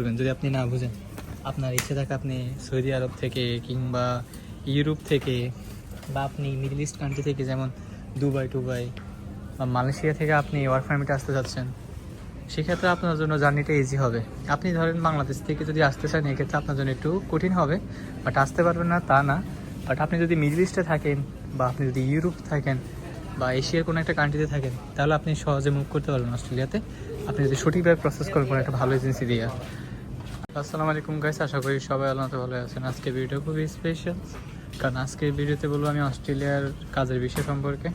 করবেন। যদি আপনি না বুঝেন, আপনার ইচ্ছে থাকে আপনি সৌদি আরব থেকে কিংবা ইউরোপ থেকে বা আপনি মিডল ইস্ট কান্ট্রি থেকে যেমন দুবাই, টুবাই বা মালয়েশিয়া থেকে আপনি ওয়ার্ক পারমিটে আসতে যাচ্ছেন সেক্ষেত্রে আপনার জন্য জার্নিটা ইজি হবে। আপনি ধরেন বাংলাদেশ থেকে যদি আসতে চান, এক্ষেত্রে আপনার জন্য একটু কঠিন হবে বাট আসতে পারবেন না, তা না। বাট আপনি যদি মিডল ইস্টে থাকেন বা আপনি যদি ইউরোপ থাকেন বা এশিয়ার কোনো একটা কান্ট্রিতে থাকেন, তাহলে আপনি সহজে মুভ করতে পারবেন অস্ট্রেলিয়াতে। আপনি যদি সঠিকভাবে প্রসেস করেন, কোনো একটা ভালো এজেন্সি দিয়ে। আসসালামু আলাইকুম গাইস আশা করি সবাই আল্লাহ ভালো আছেন। আজকে ভিডিও খুবই স্পেশাল কারণ আজকে ভিডিওতে বলব আমি অস্ট্রেলিয়ার কাজের বিষয় সম্পর্কে।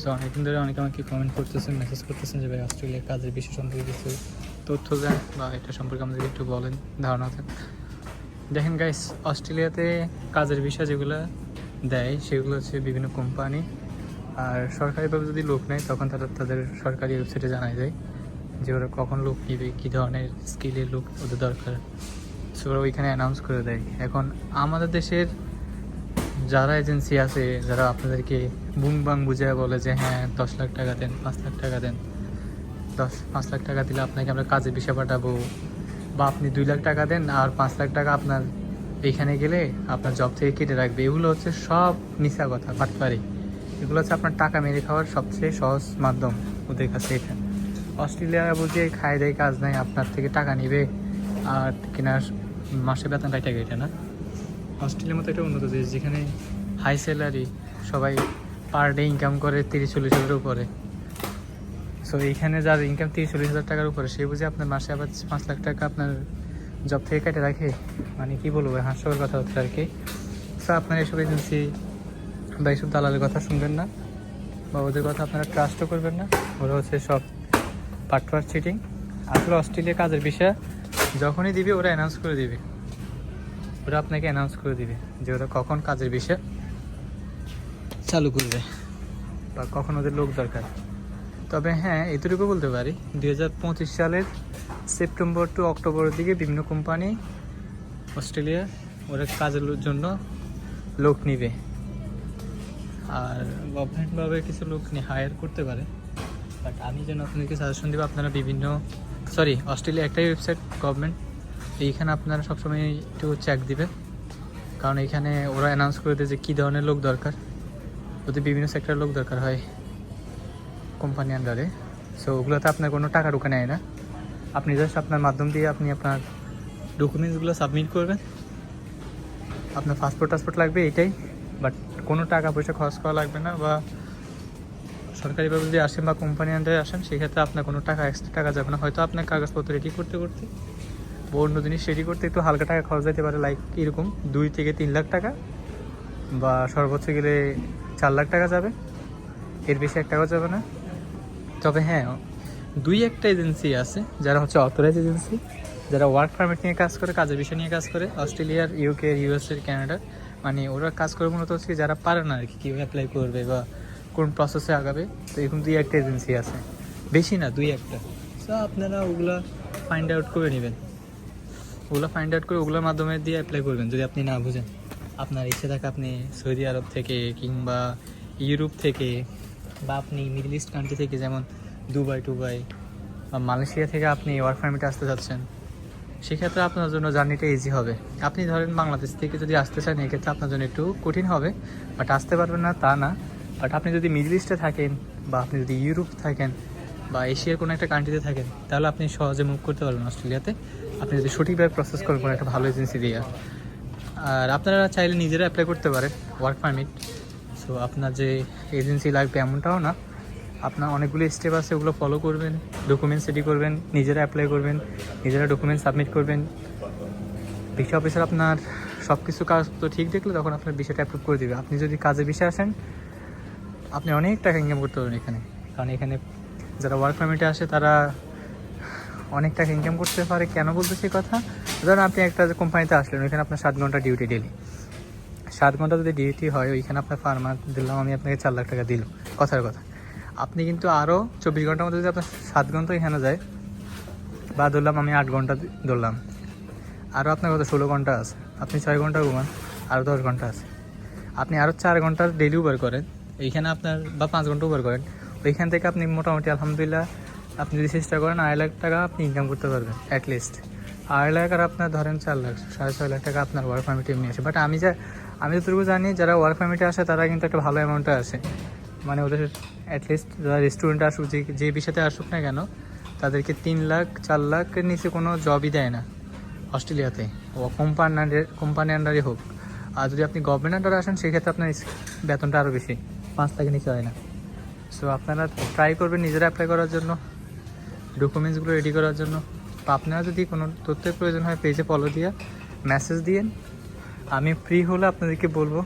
সো অনেকদিন ধরে অনেকে আমাকে কমেন্ট করতেছেন মেসেজ করতেছেন যে, ভাই, অস্ট্রেলিয়ার কাজের বিষয় সম্পর্কে কিছু তথ্য দেন বা এটা সম্পর্কে আমাদেরকে একটু বলেন, ধারণা দেন। দেখেন গাইস অস্ট্রেলিয়াতে কাজের বিষয় যেগুলো দেয়, সেগুলো হচ্ছে বিভিন্ন কোম্পানি আর সরকারিভাবে যদি লোক নেয়, তখন তারা তাদের সরকারি ওয়েবসাইটে জানায় যায় যে ওরা কখন লোক নিবে, কী ধরনের স্কিলের লোক ওদের দরকার। সো ওরা ওইখানে অ্যানাউন্স করে দেয়। এখন আমাদের দেশের যারা এজেন্সি আছে, যারা আপনাদেরকে বুং বাং বুঝায় বলে যে হ্যাঁ দশ লাখ টাকা দেন, পাঁচ লাখ টাকা দেন। দশ, পাঁচ লাখ টাকা দিলে আপনাকে আমরা কাজে বিষয় পাঠাবো। বা আপনি দুই লাখ টাকা দেন আর পাঁচ লাখ টাকা আপনার এইখানে গেলে আপনার জব থেকে কেটে রাখবে। এগুলো হচ্ছে সব মিশা কথা পাটপারি এগুলো হচ্ছে আপনার টাকা মেরে খাওয়ার সবচেয়ে সহজ মাধ্যম ওদের কাছে এটা অস্ট্রেলিয়া বুঝে খায় দেয়, কাজ নাই, আপনার থেকে টাকা নিবে। আর কিনা মাসে বেতন কাটা এটা না? অস্ট্রেলিয়ার মতো একটা উন্নত দেশ, যেখানে হাই স্যালারি সবাই পার ডে ইনকাম করে তিরিশ চল্লিশ হাজারের উপরে। সো এইখানে যার ইনকাম তিরিশ চল্লিশ হাজার টাকার উপরে, সে বুঝে আপনার মাসে আবার পাঁচ লাখ টাকা আপনার জব থেকে কেটে রাখে। মানে কি বলব হাস্যকর কথা হচ্ছে আর কি। সো আপনার এসব এজেন্সি বা এইসব দালালের কথা শুনবেন না, বা ওদের কথা আপনারা ট্রাস্টও করবেন না। ওরা হচ্ছে সব পাটপার চিটিং আসলে অস্ট্রেলিয়া কাজের বিষয় যখনই দিবে ওরা অ্যানাউন্স করে দিবে। ওরা আপনাকে অ্যানাউন্স করে দিবে যে ওরা কখন কাজের বিষয় চালু করবে। বা কখন ওদের লোক দরকার। তবে হ্যাঁ এতটুকু বলতে পারি দুই হাজার পঁচিশ সালের সেপ্টেম্বর টু অক্টোবরের দিকে বিভিন্ন কোম্পানি অস্ট্রেলিয়া ওরা কাজের জন্য লোক নিবে। আর গভর্নমেন্টভাবে কিছু লোক নিয়ে হায়ার করতে পারে। বাট আমি যেন আপনাদেরকে সাজেশন দেবো, আপনারা বিভিন্ন সরি অস্ট্রেলিয়া একটাই ওয়েবসাইট গভর্নমেন্ট এইখানে আপনারা সবসময় একটু চেক দিবেন। কারণ এখানে ওরা অ্যানাউন্স করে দেয় যে কী ধরনের লোক দরকার। ওদের বিভিন্ন সেক্টরের লোক দরকার হয় কোম্পানি আন্ডারে সো ওগুলোতে আপনার কোনো টাকা ঢুকে নেয় না। আপনি জাস্ট আপনার মাধ্যম দিয়ে আপনি আপনার ডকুমেন্টসগুলো সাবমিট করবেন। আপনার পাসপোর্ট টাসপোর্ট লাগবে এটাই। বাট কোনো টাকা পয়সা খরচ করা লাগবে না বা সরকারিভাবে যদি আসেন বা কোম্পানি আন্ডারে আসেন, সেক্ষেত্রে আপনার কোনো টাকা এক্সট্রা টাকা যাবে না। হয়তো আপনার কাগজপত্র রেডি করতে করতে, বা অন্য জিনিস রেডি করতে একটু হালকা টাকা খরচ যেতে পারে লাইক এরকম দুই থেকে তিন লাখ টাকা, বা সর্বোচ্চ গেলে চার লাখ টাকা যাবে। এর বেশি এক টাকাও যাবে না। তবে হ্যাঁ দুই একটা এজেন্সি আছে, যারা হচ্ছে অথরাইজ এজেন্সি যারা ওয়ার্ক পারমিট নিয়ে কাজ করে, কাজের বিষয় নিয়ে কাজ করে অস্ট্রেলিয়ার ইউকে ইউএসএর ক্যানাডার মানে ওরা কাজ করে মূলত হচ্ছে যারা পারে না আর কি, কীভাবে অ্যাপ্লাই করবে বা কোন প্রসেসে আগাবে? তো এরকম দুই একটা এজেন্সি আছে। বেশি না, দুই একটা। সো আপনারা ওগুলা ফাইন্ড আউট করে নেবেন। ওগুলো ফাইন্ড আউট করে ওগুলোর মাধ্যমে দিয়ে অ্যাপ্লাই করবেন, যদি আপনি না বুঝেন। আপনার ইচ্ছে থাকে আপনি সৌদি আরব থেকে কিংবা ইউরোপ থেকে বা আপনি মিডল ইস্ট কান্ট্রি থেকে যেমন দুবাই, টুবাই বা মালয়েশিয়া থেকে আপনি ওয়ার্ক পারমিটে আসতে যাচ্ছেন সেক্ষেত্রে আপনার জন্য জার্নিটা ইজি হবে। আপনি ধরেন বাংলাদেশ থেকে যদি আসতে চান, এক্ষেত্রে আপনার জন্য একটু কঠিন হবে বাট আসতে পারবেন না, তা না। বাট আপনি যদি মিডল ইস্টে থাকেন বা আপনি যদি ইউরোপ থাকেন বা এশিয়ার কোনো একটা কান্ট্রিতে থাকেন, তাহলে আপনি সহজে মুভ করতে পারবেন অস্ট্রেলিয়াতে। আপনি যদি সঠিকভাবে প্রসেস করেন, কোনো একটা ভালো এজেন্সি দিয়ে। আর আপনারা চাইলে নিজেরা অ্যাপ্লাই করতে পারেন ওয়ার্ক পারমিট সো আপনার যে এজেন্সি লাগবে এমনটাও না। আপনার অনেকগুলো স্টেপ আছে, ওগুলো ফলো করবেন ডকুমেন্টস রেডি করবেন, নিজেরা অ্যাপ্লাই করবেন, নিজেরা ডকুমেন্টস সাবমিট করবেন। ভিসা অফিসার আপনার সব কিছু কাজ তো ঠিক দেখলে তখন আপনার বিষয়টা অ্যাপ্রুভ করে দেবে। আপনি যদি কাজে বিষয় আসেন আপনি অনেক টাকা ইনকাম করতে পারবেন এখানে। কারণ এখানে যারা ওয়ার্ক পারমিটে আসে, তারা অনেক টাকা ইনকাম করতে পারে। কেন বলতেছি কথা? ধরুন আপনি একটা কোম্পানিতে আসলেন, ওইখানে আপনার সাত ঘণ্টা ডিউটি ডেলি সাত ঘণ্টা যদি ডিউটি হয়, ওইখানে আপনার ফার্মার দিলাম, আমি আপনাকে চার লাখ টাকা দিলাম। কথার কথা। আপনি কিন্তু আরও চব্বিশ ঘণ্টার মধ্যে যদি আপনার সাত ঘণ্টা এখানে যায়, বা ধরলাম আমি আট ঘণ্টা ধরলাম আরও আপনার কত? ষোলো ঘণ্টা আছে। আপনি ছয় ঘণ্টা ঘুমান আরও দশ ঘণ্টা আছে। আপনি আরও চার ঘণ্টা ডেলি উবার করেন এইখানে আপনার বা পাঁচ ঘণ্টা উবার করেন। ওইখান থেকে আপনি মোটামুটি আলহামদুলিল্লাহ আপনি যদি চেষ্টা করেন আড়াই লাখ টাকা আপনি ইনকাম করতে পারবেন অ্যাটলিস্ট আড়াই লাখ আর আপনার ধরেন চার লাখ, সাড়ে ছয় লাখ টাকা আপনার ওয়ার্ক পারমিট এমনি আসে বাট আমি যা, আমি যতটুকু জানি, যারা ওয়ার্ক পারমিটে আসে, তারা কিন্তু একটা ভালো অ্যামাউন্টে আসে। মানে ওদের অ্যাটলিস্ট যারা রেস্টুরেন্ট আসুক, যে যে বিষয়তে আসুক না কেন, তাদেরকে তিন লাখ, চার লাখের নিচে কোনো জবই দেয় না। অস্ট্রেলিয়াতে, ও কোম্পানি কোম্পানি আন্ডারে হোক। আর যদি আপনি গভর্নমেন্ট আন্ডারে আসেন, সেক্ষেত্রে আপনার বেতনটা আরও বেশি। পাঁচ থেকে নিচে হয় না। সো আপনারা ট্রাই করবেন নিজেরা অ্যাপ্লাই করার জন্য ডকুমেন্টসগুলো রেডি করার জন্য। তো আপনারা যদি কোনো তথ্যের প্রয়োজন হয় পেজে ফলো দিয়ে মেসেজ দিয়েন। আমি ফ্রি হলে আপনাদেরকে বলব,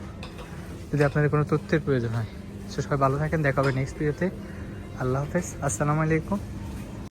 যদি আপনাদের কোনো তথ্যের প্রয়োজন হয়। সো সবাই ভালো থাকেন, দেখা হবে নেক্সট ভিডিওতে আল্লাহ হাফেজ, আসসালামু আলাইকুম।